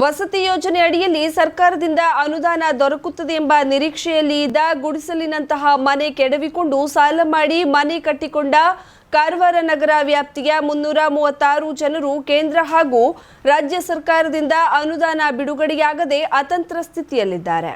ವಸತಿ ಯೋಜನೆ ಅಡಿಯಲ್ಲಿ ಸರ್ಕಾರದಿಂದ ಅನುದಾನ ದೊರಕುತ್ತದೆ ಎಂಬ ನಿರೀಕ್ಷೆಯಲ್ಲಿ ಇದ್ದ ಗುಡಿಸಲಿನಂತಹ ಮನೆ ಕೆಡವಿಕೊಂಡು ಸಾಲ ಮಾಡಿ ಮನೆ ಕಟ್ಟಿಕೊಂಡ ಕಾರವಾರ ನಗರ ವ್ಯಾಪ್ತಿಯ ಮುನ್ನೂರ ಮೂವತ್ತಾರು ಜನರು ಕೇಂದ್ರ ಹಾಗೂ ರಾಜ್ಯ ಸರ್ಕಾರದಿಂದ ಅನುದಾನ ಬಿಡುಗಡೆಯಾಗದೆ ಅತಂತ್ರ ಸ್ಥಿತಿಯಲ್ಲಿದ್ದಾರೆ.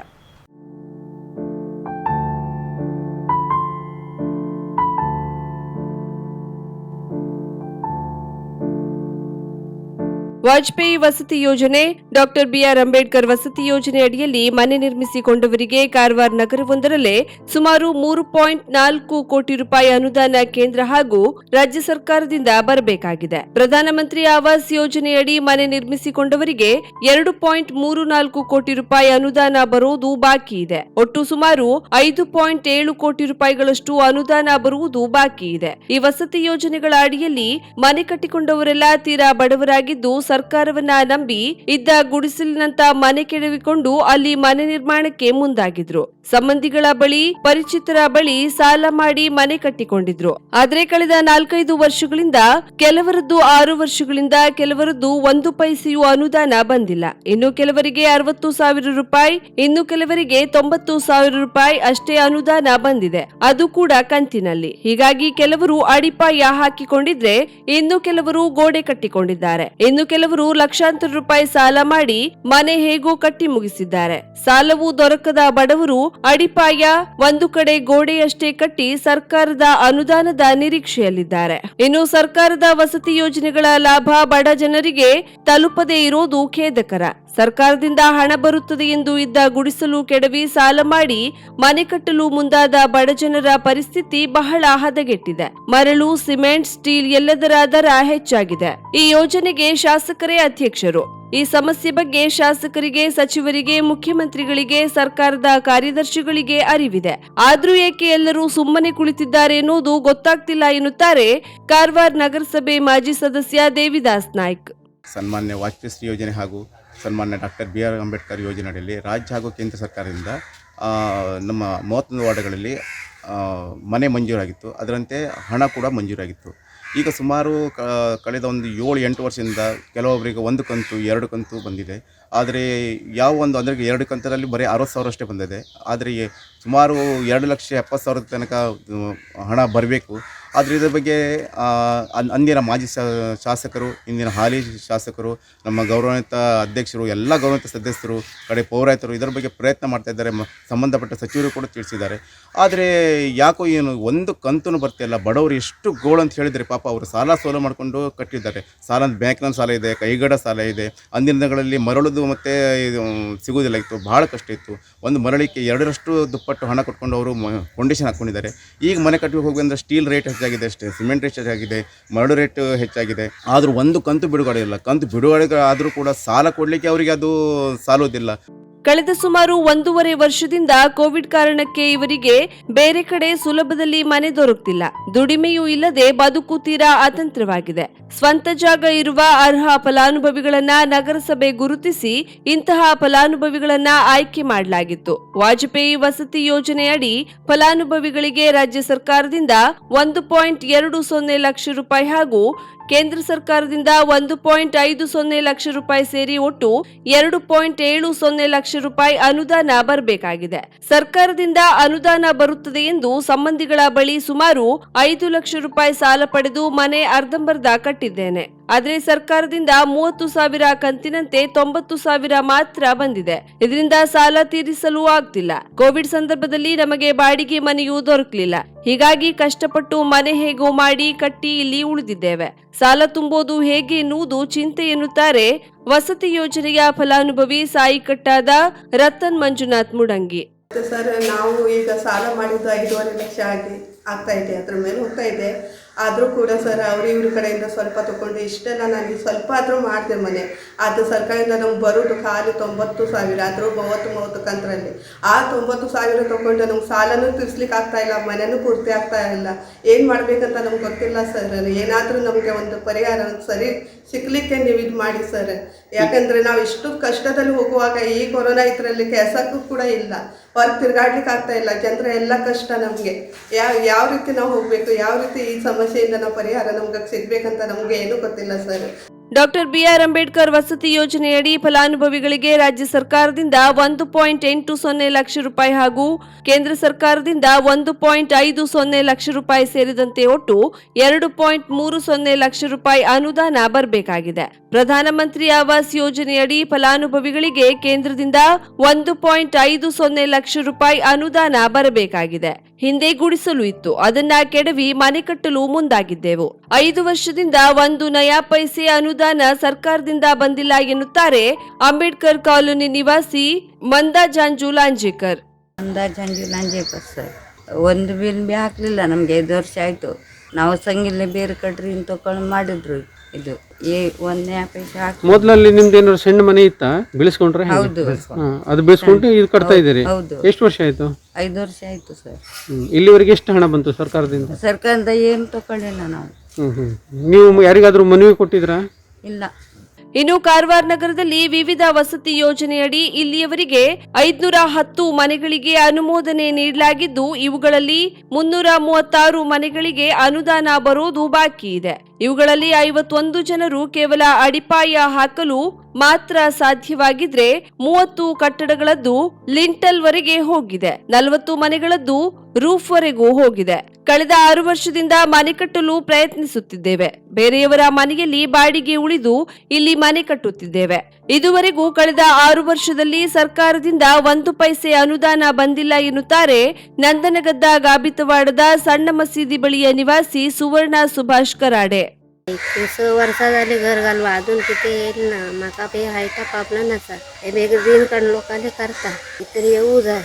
ವಾಜಪೇಯಿ ವಸತಿ ಯೋಜನೆ, ಡಾಕ್ಟರ್ ಬಿಆರ್ ಅಂಬೇಡ್ಕರ್ ವಸತಿ ಯೋಜನೆ ಅಡಿಯಲ್ಲಿ ಮನೆ ನಿರ್ಮಿಸಿಕೊಂಡವರಿಗೆ ಕಾರವಾರ ನಗರವೊಂದರಲ್ಲೇ ಸುಮಾರು ಮೂರು ಪಾಯಿಂಟ್ ನಾಲ್ಕು ಕೋಟಿ ರೂಪಾಯಿ ಅನುದಾನ ಕೇಂದ್ರ ಹಾಗೂ ರಾಜ್ಯ ಸರ್ಕಾರದಿಂದ ಬರಬೇಕಾಗಿದೆ. ಪ್ರಧಾನಮಂತ್ರಿ ಆವಾಸ್ ಯೋಜನೆಯಡಿ ಮನೆ ನಿರ್ಮಿಸಿಕೊಂಡವರಿಗೆ ಎರಡು ಪಾಯಿಂಟ್ ಮೂರು ನಾಲ್ಕು ಕೋಟಿ ರೂಪಾಯಿ ಅನುದಾನ ಬರುವುದು ಬಾಕಿ ಇದೆ. ಒಟ್ಟು ಸುಮಾರು ಐದು ಪಾಯಿಂಟ್ ಏಳು ಕೋಟಿ ರೂಪಾಯಿಗಳಷ್ಟು ಅನುದಾನ ಬರುವುದು ಬಾಕಿ ಇದೆ. ಈ ವಸತಿ ಯೋಜನೆಗಳ ಅಡಿಯಲ್ಲಿ ಮನೆ ಕಟ್ಟಿಕೊಂಡವರೆಲ್ಲ ತೀರಾ ಬಡವರಾಗಿದ್ದು ಸರ್ಕಾರವನ್ನ ನಂಬಿ ಇದ್ದ ಗುಡಿಸಲಿನಂತ ಮನೆ ಕೆಡವಿಕೊಂಡು ಅಲ್ಲಿ ಮನೆ ನಿರ್ಮಾಣಕ್ಕೆ ಮುಂದಾಗಿದ್ರು. ಸಂಬಂಧಿಗಳ ಬಳಿ, ಪರಿಚಿತರ ಬಳಿ ಸಾಲ ಮಾಡಿ ಮನೆ ಕಟ್ಟಿಕೊಂಡಿದ್ರು. ಆದ್ರೆ ಕಳೆದ ನಾಲ್ಕೈದು ವರ್ಷಗಳಿಂದ, ಕೆಲವರದ್ದು ಆರು ವರ್ಷಗಳಿಂದ ಕೆಲವರದ್ದು ಒಂದು ಪೈಸೆಯೂ ಅನುದಾನ ಬಂದಿಲ್ಲ. ಇನ್ನು ಕೆಲವರಿಗೆ ಅರವತ್ತು ಸಾವಿರ ರೂಪಾಯಿ, ಇನ್ನು ಕೆಲವರಿಗೆ ತೊಂಬತ್ತು ಸಾವಿರ ರೂಪಾಯಿ ಅಷ್ಟೇ ಅನುದಾನ ಬಂದಿದೆ. ಅದು ಕೂಡ ಕಂತಿನಲ್ಲಿ. ಹೀಗಾಗಿ ಕೆಲವರು ಅಡಿಪಾಯ ಹಾಕಿಕೊಂಡಿದ್ರೆ, ಇನ್ನು ಕೆಲವರು ಗೋಡೆ ಕಟ್ಟಿಕೊಂಡಿದ್ದಾರೆ. ಇನ್ನು ಕೆಲವರು ಲಕ್ಷಾಂತರ ರೂಪಾಯಿ ಸಾಲ ಮಾಡಿ ಮನೆ ಹೇಗೋ ಕಟ್ಟಿ ಮುಗಿಸಿದ್ದಾರೆ. ಸಾಲವು ದೊರಕದ ಬಡವರು ಅಡಿಪಾಯ ಒಂದು ಕಡೆ ಗೋಡೆಯಷ್ಟೇ ಕಟ್ಟಿ ಸರ್ಕಾರದ ಅನುದಾನದ ನಿರೀಕ್ಷೆಯಲ್ಲಿದ್ದಾರೆ. ಇನ್ನು ಸರ್ಕಾರದ ವಸತಿ ಯೋಜನೆಗಳ ಲಾಭ ಬಡ ಜನರಿಗೆ ತಲುಪದೇ ಇರೋದು ಖೇದಕರ. ಸರ್ಕಾರದಿಂದ ಹಣ ಬರುತ್ತದೆ ಎಂದು ಇದ್ದ ಗುಡಿಸಲು ಕೆಡವಿ ಸಾಲ ಮಾಡಿ ಮನೆ ಕಟ್ಟಲು ಮುಂದಾದ ಬಡಜನರ ಪರಿಸ್ಥಿತಿ ಬಹಳ ಹದಗೆಟ್ಟಿದೆ. ಮರಳು, ಸಿಮೆಂಟ್, ಸ್ಟೀಲ್ ಎಲ್ಲದರ ದರ ಹೆಚ್ಚಾಗಿದೆ. ಈ ಯೋಜನೆಗೆ ಶಾಸಕರೇ ಅಧ್ಯಕ್ಷರು. ಈ ಸಮಸ್ಯೆ ಬಗ್ಗೆ ಶಾಸಕರಿಗೆ, ಸಚಿವರಿಗೆ, ಮುಖ್ಯಮಂತ್ರಿಗಳಿಗೆ, ಸರ್ಕಾರದ ಕಾರ್ಯದರ್ಶಿಗಳಿಗೆ ಅರಿವಿದೆ. ಆದ್ರೂ ಏಕೆ ಎಲ್ಲರೂ ಸುಮ್ಮನೆ ಕುಳಿತಿದ್ದಾರೆ ಎನ್ನುವುದು ಗೊತ್ತಾಗ್ತಿಲ್ಲ ಎನ್ನುತ್ತಾರೆ ಕಾರವಾರ ನಗರಸಭೆ ಮಾಜಿ ಸದಸ್ಯ ದೇವಿದಾಸ್ ನಾಯ್ಕ್. ಸನ್ಮಾನ್ಯ ವಾಜಪೇಯಿ ಯೋಜನೆ ಹಾಗೂ ಸನ್ಮಾನ್ಯ ಡಾಕ್ಟರ್ ಬಿ ಆರ್ ಅಂಬೇಡ್ಕರ್ ಅಡಿಯಲ್ಲಿ ರಾಜ್ಯ ಹಾಗೂ ಕೇಂದ್ರ ಸರ್ಕಾರದಿಂದ ನಮ್ಮ ಮೂವತ್ತೊಂದು ವಾರ್ಡ್ಗಳಲ್ಲಿ ಮನೆ ಮಂಜೂರಾಗಿತ್ತು. ಅದರಂತೆ ಹಣ ಕೂಡ ಮಂಜೂರಾಗಿತ್ತು. ಈಗ ಸುಮಾರು ಕಳೆದ ಒಂದು ಏಳು ಎಂಟು ವರ್ಷದಿಂದ ಕೆಲವೊಬ್ಬರಿಗೆ ಒಂದು ಕಂತು, ಎರಡು ಕಂತು ಬಂದಿದೆ. ಆದರೆ ಯಾವ ಒಂದು, ಅಂದರೆ ಎರಡು ಕಂತದಲ್ಲಿ ಬರೀ ಅರವತ್ತು ಸಾವಿರ ಅಷ್ಟೇ ಬಂದಿದೆ. ಆದರೆ ಸುಮಾರು ಎರಡು ಲಕ್ಷ ಎಪ್ಪತ್ತು ಸಾವಿರದ ತನಕ, ಹಣ ಬರಬೇಕು. ಆದರೆ ಇದ್ರ ಬಗ್ಗೆ ಅಂದಿನ ಮಾಜಿ ಶಾಸಕರು, ಇಂದಿನ ಹಾಲಿ ಶಾಸಕರು, ನಮ್ಮ ಗೌರವಾನ್ವಿತ ಅಧ್ಯಕ್ಷರು, ಎಲ್ಲ ಗೌರವಾನ್ವಿತ ಸದಸ್ಯರು, ಕಡೆ ಪೌರಾಯಿತರು ಇದರ ಬಗ್ಗೆ ಪ್ರಯತ್ನ ಮಾಡ್ತಾ ಇದ್ದಾರೆ. ಸಂಬಂಧಪಟ್ಟ ಸಚಿವರು ಕೂಡ ತಿಳಿಸಿದ್ದಾರೆ. ಆದರೆ ಯಾಕೋ ಏನು ಒಂದು ಕಂತೂ ಬರ್ತಿಲ್ಲ ಬಡವರು ಎಷ್ಟು ಗೋಳು ಅಂತ ಹೇಳಿದರೆ ಪಾಪ ಅವರು ಸಾಲ ಸೋಲ ಮಾಡಿಕೊಂಡು ಕಟ್ಟಿದ್ದಾರೆ. ಸಾಲ ಬ್ಯಾಂಕ್ನ ಸಾಲ ಇದೆ, ಕೈಗಡ ಸಾಲ ಇದೆ. ಅಂದಿನ ದಿನಗಳಲ್ಲಿ ಮರಳುದು ಮತ್ತು ಇದು ಸಿಗುವುದಿಲ್ಲ ಇತ್ತು. ಭಾಳ ಕಷ್ಟ ಇತ್ತು. ಒಂದು ಮರಳಿಕೆ ಎರಡರಷ್ಟು ದುಪ್ಪಟ್ಟು ಹಣ ಕೊಟ್ಕೊಂಡು ಅವರು ಫೌಂಡೇಶನ್ ಹಾಕ್ಕೊಂಡಿದ್ದಾರೆ. ಈಗ ಮನೆ ಕಟ್ಟಬೇಕು ಹೋಗಿ ಅಂದರೆ ಸ್ಟೀಲ್ ರೇಟ್ ಹೆಚ್ಚಾಗಿದೆ ಅಷ್ಟೇ ಸಿಮೆಂಟ್ ರೇಟ್ ಹೆಚ್ಚಾಗಿದೆ, ಮರಳು ರೇಟ್ ಹೆಚ್ಚಾಗಿದೆ. ಆದರೂ ಒಂದು ಕಂತು ಬಿಡುಗಡೆ ಇಲ್ಲ. ಕಂತು ಬಿಡುಗಡೆ ಆದರೂ ಕೂಡ ಸಾಲ ಕೊಡಲಿಕ್ಕೆ ಅವರಿಗೆ ಅದು ಸಾಲೋದಿಲ್ಲ. ಕಳೆದ ಸುಮಾರು ಒಂದೂವರೆ ವರ್ಷದಿಂದ ಕೋವಿಡ್ ಕಾರಣಕ್ಕೆ ಇವರಿಗೆ ಬೇರೆ ಕಡೆ ಸುಲಭದಲ್ಲಿ ಮನೆ ದೊರಕುತ್ತಿಲ್ಲ ದುಡಿಮೆಯೂ ಇಲ್ಲದೆ ಬದುಕು ತೀರಾ ಅತಂತ್ರವಾಗಿದೆ. ಸ್ವಂತ ಜಾಗ ಇರುವ ಅರ್ಹ ಫಲಾನುಭವಿಗಳನ್ನ ನಗರಸಭೆ ಗುರುತಿಸಿ ಇಂತಹ ಫಲಾನುಭವಿಗಳನ್ನ ಆಯ್ಕೆ ಮಾಡಲಾಗಿತ್ತು. ವಾಜಪೇಯಿ ವಸತಿ ಯೋಜನೆಯಡಿ ಫಲಾನುಭವಿಗಳಿಗೆ ರಾಜ್ಯ ಸರ್ಕಾರದಿಂದ ಒಂದು ಪಾಯಿಂಟ್ ಎರಡು ಸೊನ್ನೆ ಲಕ್ಷ ರೂಪಾಯಿ ಹಾಗೂ ಕೇಂದ್ರ ಸರ್ಕಾರದಿಂದ ಒಂದು ಪಾಯಿಂಟ್ ಐದು ಸೊನ್ನೆ ಲಕ್ಷ ರೂಪಾಯಿ ಸೇರಿ ಒಟ್ಟು ಎರಡು ಪಾಯಿಂಟ್ ಏಳು ಸೊನ್ನೆ ಲಕ್ಷ ರೂಪಾಯಿ ಅನುದಾನ ಬರಬೇಕಾಗಿದೆ. ಸರ್ಕಾರದಿಂದ ಅನುದಾನ ಬರುತ್ತದೆ ಎಂದು ಸಂಬಂಧಿಗಳ ಬಳಿ ಸುಮಾರು ಐದು ಲಕ್ಷ ರೂಪಾಯಿ ಸಾಲ ಪಡೆದು ಮನೆ ಅರ್ಧಂಬರ್ಧ ಕಟ್ಟಿದ್ದೇನೆ. ಆದ್ರೆ ಸರ್ಕಾರದಿಂದ ಮೂವತ್ತು ಸಾವಿರ ಕಂತಿನಂತೆ ತೊಂಬತ್ತು ಸಾವಿರ ಮಾತ್ರ ಬಂದಿದೆ. ಇದರಿಂದ ಸಾಲ ತೀರಿಸಲು ಆಗ್ತಿಲ್ಲ. ಕೋವಿಡ್ ಸಂದರ್ಭದಲ್ಲಿ ನಮಗೆ ಬಾಡಿಗೆ ಮನೆಯೂ ದೊರಕಲಿಲ್ಲ. ಹೀಗಾಗಿ ಕಷ್ಟಪಟ್ಟು ಮನೆ ಹೇಗೋ ಮಾಡಿ ಕಟ್ಟಿ ಇಲ್ಲಿ ಉಳಿದಿದ್ದೇವೆ. ಸಾಲ ತುಂಬೋದು ಹೇಗೆ ಎನ್ನುವುದು ಚಿಂತೆ ಎನ್ನುತ್ತಾರೆ ವಸತಿ ಯೋಜನೆಯ ಫಲಾನುಭವಿ ಸಾಯಿ ಕಟ್ಟಾದ ರತನ್ ಮಂಜುನಾಥ್ ಮುಡಂಗಿ. ಸರ್, ನಾವು ಈಗ ಸಾಲ ಮಾಡಿದ್ದು ಐದೂವರೆ ಲಕ್ಷ ಆಗಿ ಆಗ್ತಾ ಇದೆ. ಅದ್ರ ಮೇಲೆ ಹೋಗ್ತಾ ಇದೆ. ಆದರೂ ಕೂಡ ಸರ್, ಅವ್ರ ಇವ್ರ ಕಡೆಯಿಂದ ಸ್ವಲ್ಪ ತಗೊಂಡು ಇಷ್ಟೆಲ್ಲ ನನಗೆ ಸ್ವಲ್ಪ ಆದರೂ ಮಾಡಿದೆ ಮನೆ. ಅದು ಸರ್ಕಾರದಿಂದ ನಮ್ಗೆ ಬರೋದು ಖಾಲಿ ತೊಂಬತ್ತು ಸಾವಿರ. ಆದರೂ ಮೂವತ್ತು ಮೂವತ್ತು ಕಂತರಲ್ಲಿ. ಆ ತೊಂಬತ್ತು ಸಾವಿರ ತಗೊಂಡು ನಮ್ಗೆ ಸಾಲನೂ ತೀರ್ಸ್ಲಿಕ್ಕೆ ಆಗ್ತಾ ಇಲ್ಲ, ಮನೆನೂ ಪೂರ್ತಿ ಆಗ್ತಾ ಇಲ್ಲ. ಏನು ಮಾಡಬೇಕಂತ ನಮ್ಗೆ ಗೊತ್ತಿಲ್ಲ ಸರ್. ಏನಾದರೂ ನಮಗೆ ಒಂದು ಪರಿಹಾರ ಸರಿ ಸಿಕ್ಕಲಿಕ್ಕೆ ನೀವು ಇದು ಮಾಡಿ ಸರ್. ಯಾಕಂದರೆ ನಾವು ಇಷ್ಟು ಕಷ್ಟದಲ್ಲಿ ಹೋಗುವಾಗ ಈ ಕೊರೋನಾ ಇದರಲ್ಲಿ ಕೆಲಸಕ್ಕೂ ಕೂಡ ಇಲ್ಲ. ಹೊರಗೆ ತಿರ್ಗಾಡ್ಲಿಕ್ಕೆ ಆಗ್ತಾ ಇಲ್ಲ. ಜನರ ಎಲ್ಲ ಕಷ್ಟ ನಮಗೆ. ಯಾವ ಯಾವ ರೀತಿ ನಾವು ಹೋಗಬೇಕು, ಯಾವ ರೀತಿ ಈ ಸಮಸ್ಯೆಯಿಂದ ನಾವು ಪರಿಹಾರ ನಮ್ಗೆ ಸಿಗ್ಬೇಕಂತ ನಮ್ಗೆ ಏನು ಗೊತ್ತಿಲ್ಲ ಸರ್. ಡಾಕ್ಟರ್ ಬಿಆರ್ ಅಂಬೇಡ್ಕರ್ ವಸತಿ ಯೋಜನೆಯಡಿ ಫಲಾನುಭವಿಗಳಿಗೆ ರಾಜ್ಯ ಸರ್ಕಾರದಿಂದ ಒಂದು ಪಾಯಿಂಟ್ ಎಂಟು ಸೊನ್ನೆ ಲಕ್ಷ ರೂಪಾಯಿ ಹಾಗೂ ಕೇಂದ್ರ ಸರ್ಕಾರದಿಂದ ಒಂದು ಪಾಯಿಂಟ್ ಐದು ಸೊನ್ನೆ ಲಕ್ಷ ರೂಪಾಯಿ ಸೇರಿದಂತೆ ಒಟ್ಟು ಎರಡು ಪಾಯಿಂಟ್ ಮೂರು ಸೊನ್ನೆ ಲಕ್ಷ ರೂಪಾಯಿ ಅನುದಾನ ಬರಬೇಕಾಗಿದೆ. ಪ್ರಧಾನಮಂತ್ರಿ ಆವಾಸ್ ಯೋಜನೆಯಡಿ ಫಲಾನುಭವಿಗಳಿಗೆ ಕೇಂದ್ರದಿಂದ ಒಂದು ಪಾಯಿಂಟ್ ಐದು ಸೊನ್ನೆ ಲಕ್ಷ ರೂಪಾಯಿ ಅನುದಾನ ಬರಬೇಕಾಗಿದೆ. ಹಿಂದೆ ಗುಡಿಸಲು ಇತ್ತು. ಅದನ್ನ ಕೆಡವಿ ಮನೆ ಕಟ್ಟಲು ಮುಂದಾಗಿದ್ದೆವು. ಐದು ವರ್ಷದಿಂದ ಒಂದು ನಯಾ ಪೈಸೆ ಅನುದಾನ ಸರ್ಕಾರದಿಂದ ಬಂದಿಲ್ಲ ಎನ್ನುತ್ತಾರೆ ಅಂಬೇಡ್ಕರ್ ಕಾಲೋನಿ ನಿವಾಸಿ ಮಂದಾ ಜಾಂಜು ಲಾಂಜೇಕರ್. ಮಂದಾ ಜಾಂಜು ಲಾಂಜೇಕರ್ ಸರ್. ಒಂದು ಬಿಲ್ ಬಿ ಹಾಕ್ಲಿಲ್ಲ ನಮಗೆ, ಐದು ವರ್ಷ ಆಯ್ತು. ನಾವು ಸಂಗಿಲ್ಲ ಬೇರೆ ಕಟ್ರಿ ತಕೊಂಡು ಮಾಡಿದ್ರು. ಇದು ಏ ಒಂದನೇ ಪೈಸೆ ಹಾಕಿ ಮೊದಲಲ್ಲಿ ನಿಮ್ದು ಏನಾದ್ರು ಸಣ್ಣ ಮನೆ ಇತ್ತಾ? ಬೆಳೆಸ್ಕೊಂಡ್ರೆ? ಹೌದು. ಅದು ಬೆಳೆಸ್ಕೊಂಡು ಇದು ಕಟ್ತಾ ಇದ್ದೀರಿ? ಹೌದು. ಎಷ್ಟು ವರ್ಷ ಆಯ್ತು? ಐದು ವರ್ಷ ಆಯ್ತು ಸರ್. ಹ್ಮ್. ಇಲ್ಲಿವರೆಗೆ ಎಷ್ಟು ಹಣ ಬಂತು ಸರ್ಕಾರದಿಂದ? ಸರ್ಕಾರದಿಂದ ಏನು ತಗೊಳ್ಳಿಲ್ಲ ನಾವು. ಹ್ಮ್ ಹ್ಮ್. ನೀವು ಯಾರಿಗಾದ್ರೂ ಮನವಿ ಕೊಟ್ಟಿದ್ರಾ? ಇಲ್ಲ. ಇನ್ನು ಕಾರವಾರ ನಗರದಲ್ಲಿ ವಿವಿಧ ವಸತಿ ಯೋಜನೆಯಡಿ ಇಲ್ಲಿಯವರೆಗೆ ಐದ್ನೂರ ಹತ್ತು ಮನೆಗಳಿಗೆ ಅನುಮೋದನೆ ನೀಡಲಾಗಿದ್ದು ಇವುಗಳಲ್ಲಿ ಮುನ್ನೂರ ಮೂವತ್ತಾರು ಮನೆಗಳಿಗೆ ಅನುದಾನ ಬರೋದು ಬಾಕಿ ಇದೆ. ಇವುಗಳಲ್ಲಿ ಐವತ್ತೊಂದು ಜನರು ಕೇವಲ ಅಡಿಪಾಯ ಹಾಕಲು ಮಾತ್ರ ಸಾಧ್ಯವಾಗಿದ್ರೆ ಮೂವತ್ತು ಕಟ್ಟಡಗಳದ್ದು ಲಿಂಟಲ್ ವರೆಗೆ ಹೋಗಿದೆ. ನಲವತ್ತು ಮನೆಗಳದ್ದು ರೂಫ್ ವರೆಗೂ ಹೋಗಿದೆ. ಕಳೆದ ಆರು ವರ್ಷದಿಂದ ಮನೆ ಕಟ್ಟಲು ಪ್ರಯತ್ನಿಸುತ್ತಿದ್ದೇವೆ. ಬೇರೆಯವರ ಮನೆಯಲ್ಲಿ ಬಾಡಿಗೆ ಉಳಿದು ಇಲ್ಲಿ ಮನೆ ಕಟ್ಟುತ್ತಿದ್ದೇವೆ. ಇದುವರೆಗೂ ಕಳೆದ ಆರು ವರ್ಷದಲ್ಲಿ ಸರ್ಕಾರದಿಂದ ಒಂದು ಪೈಸೆ ಅನುದಾನ ಬಂದಿಲ್ಲ ಎನ್ನುತ್ತಾರೆ ನಂದನಗದ್ದ ಗಾಬಿತವಾಡದ ಸಣ್ಣ ಮಸೀದಿ ಬಳಿಯ ನಿವಾಸಿ सुवर्ण सुभाष कराडे तीस वर्षा झाली घर घालवा अजून किती येईल ना माका पे हायटा पापला नसा हे बेग दिन काढून लोकांले करता इतर येऊ जाय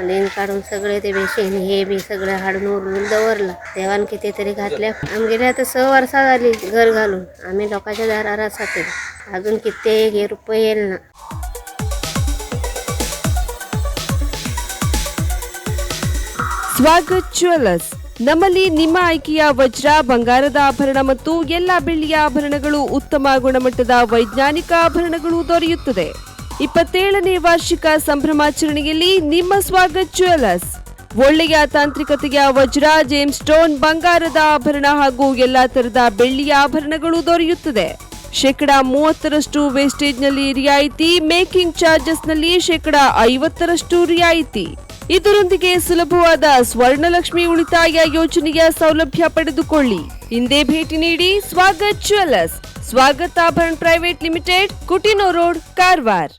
लेन काढून सगळे ते बेशेन हे बी सगळं हाडून उरलून दवरला देवान कितीतरी घातल्या आम गेल्या तर स वर्षा झाली घर घालून आम्ही लोकांच्या दारार असा ते अजून किती एक हे रुपये येईल ना ಸ್ವಾಗತ್ ಜ್ಯುವೆಲ್ಲರ್ಸ್ ನಮ್ಮಲ್ಲಿ ನಿಮ್ಮ ಆಯ್ಕೆಯ ವಜ್ರ ಬಂಗಾರದ ಆಭರಣ ಮತ್ತು ಎಲ್ಲ ಬೆಳ್ಳಿಯ ಆಭರಣಗಳು ಉತ್ತಮ ಗುಣಮಟ್ಟದ ವೈಜ್ಞಾನಿಕ ಆಭರಣಗಳು ದೊರೆಯುತ್ತದೆ ಇಪ್ಪತ್ತೇಳನೇ ವಾರ್ಷಿಕ ಸಂಭ್ರಮಾಚರಣೆಯಲ್ಲಿ ನಿಮ್ಮ ಸ್ವಾಗತ್ ಜ್ಯುವೆಲ್ಲರ್ಸ್ ಒಳ್ಳೆಯ ತಾಂತ್ರಿಕತೆಯ ವಜ್ರ ಜೇಮ್ ಸ್ಟೋನ್ ಬಂಗಾರದ ಆಭರಣ ಹಾಗೂ ಎಲ್ಲಾ ತರದ ಬೆಳ್ಳಿಯ ಆಭರಣಗಳು ದೊರೆಯುತ್ತದೆ ಶೇಕಡ ಮೂವತ್ತರಷ್ಟು ವೇಸ್ಟೇಜ್ನಲ್ಲಿ ರಿಯಾಯಿತಿ, ಮೇಕಿಂಗ್ ಚಾರ್ಜಸ್ನಲ್ಲಿ ಶೇಕಡಾ ಐವತ್ತರಷ್ಟು ರಿಯಾಯಿತಿ. ಇದರೊಂದಿಗೆ ಸುಲಭವಾದ ಸ್ವರ್ಣಲಕ್ಷ್ಮಿ ಉಳಿತಾಯ ಯೋಜನೆಯ ಸೌಲಭ್ಯ ಪಡೆದುಕೊಳ್ಳಿ. ಹಿಂದೆ ಭೇಟಿ ನೀಡಿ Swagat jewellers. Swagat Abharan private limited Coutinho road, Karwar.